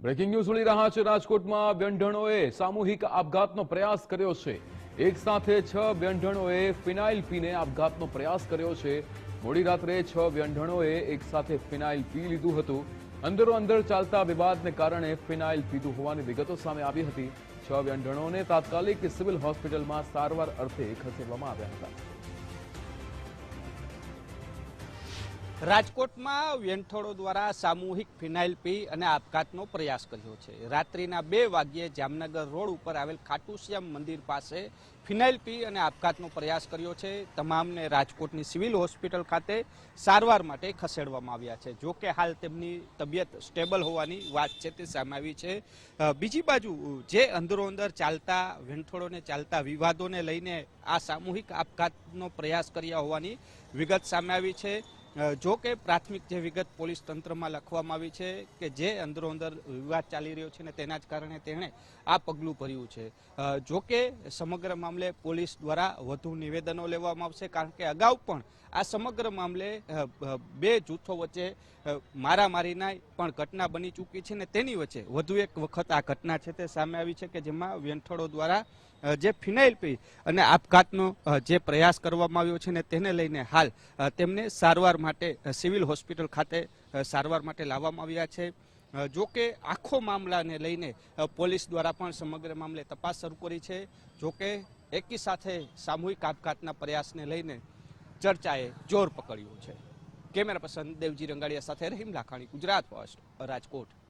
Breaking news મળી રહ્યા છે રાજકોટમાં. વ્યંઢણોએ સામૂહિક આપઘાતનો પ્રયાસ કર્યો છે. એક સાથે છ વ્યંઢણોએ ફિનાઇલ પીને આપઘાતનો પ્રયાસ કર્યો છે. મોડી રાત્રે છ વ્યંઢણોએ એક સાથે ફિનાઇલ પી લીધું હતું. અંદરો અંદર ચાલતા વિવાદને કારણે ફિનાઇલ પીધું હોવાની વિગતો સામે આવી હતી. છ વ્યંઢણોને તાત્કાલિક સિવિલ હોસ્પિટલમાં સારવાર અર્થે ખસેડવામાં આવ્યા હતા. રાજકોટમાં વેંઠોડો દ્વારા સામૂહિક ફિનાઇલ પી અને આપઘાતનો પ્રયાસ કર્યો છે. રાત્રિના બે વાગ્યે જામનગર રોડ ઉપર આવેલ ખાટુશ્યામ મંદિર પાસે ફિનાઇલ પી અને આપઘાતનો પ્રયાસ કર્યો છે. તમામને રાજકોટની સિવિલ હોસ્પિટલ ખાતે સારવાર માટે ખસેડવામાં આવ્યા છે. જો કે હાલ તેમની તબિયત સ્ટેબલ હોવાની વાત છે તે સામે આવી છે. બીજી બાજુ, જે અંદરો અંદર ચાલતા વેંઠોડોને ચાલતા વિવાદોને લઈને આ સામૂહિક આપઘાતનો પ્રયાસ કર્યા હોવાની વિગત સામે આવી છે. જો કે પ્રાથમિક જે વિગત પોલીસ તંત્રમાં લખવામાં આવી છે કે જે અંદરો અંદર વિવાદ ચાલી રહ્યો છે ને તેના જ કારણે તેણે આ પગલું ભર્યું છે. જો કે સમગ્ર મામલે પોલીસ દ્વારા વધુ નિવેદનો લેવામાં આવશે કારણ કે અગાઉ પણ આ સમગ્ર મામલે બે જૂથો વચ્ચે મારામારીના પણ ઘટના બની ચૂકી છે ને તેની વચ્ચે વધુ એક વખત આ ઘટના છે તે સામે આવી છે કે જેમાં વ્યંઠળો દ્વારા જે ફિનાઇલ પી અને આપઘાતનો જે પ્રયાસ કરવામાં આવ્યો છે ને તેને લઈને હાલ તેમને સારવાર માટે સિવિલ હોસ્પિટલ ખાતે સારવાર માટે લાવવામાં આવ્યા છે. જો કે આખો મામલાને લઈને પોલીસ દ્વારા પણ સમગ્ર મામલે તપાસ શરૂ કરી છે. જો કે એકી સાથે સામૂહિક આપઘાતના પ્રયાસને લઈને ચર્ચાએ જોર પકડ્યું છે. કેમેરા પર્સન દેવજી રંગાડિયા સાથે રહીમ લાખાણી, ગુજરાત ફર્સ્ટ, રાજકોટ.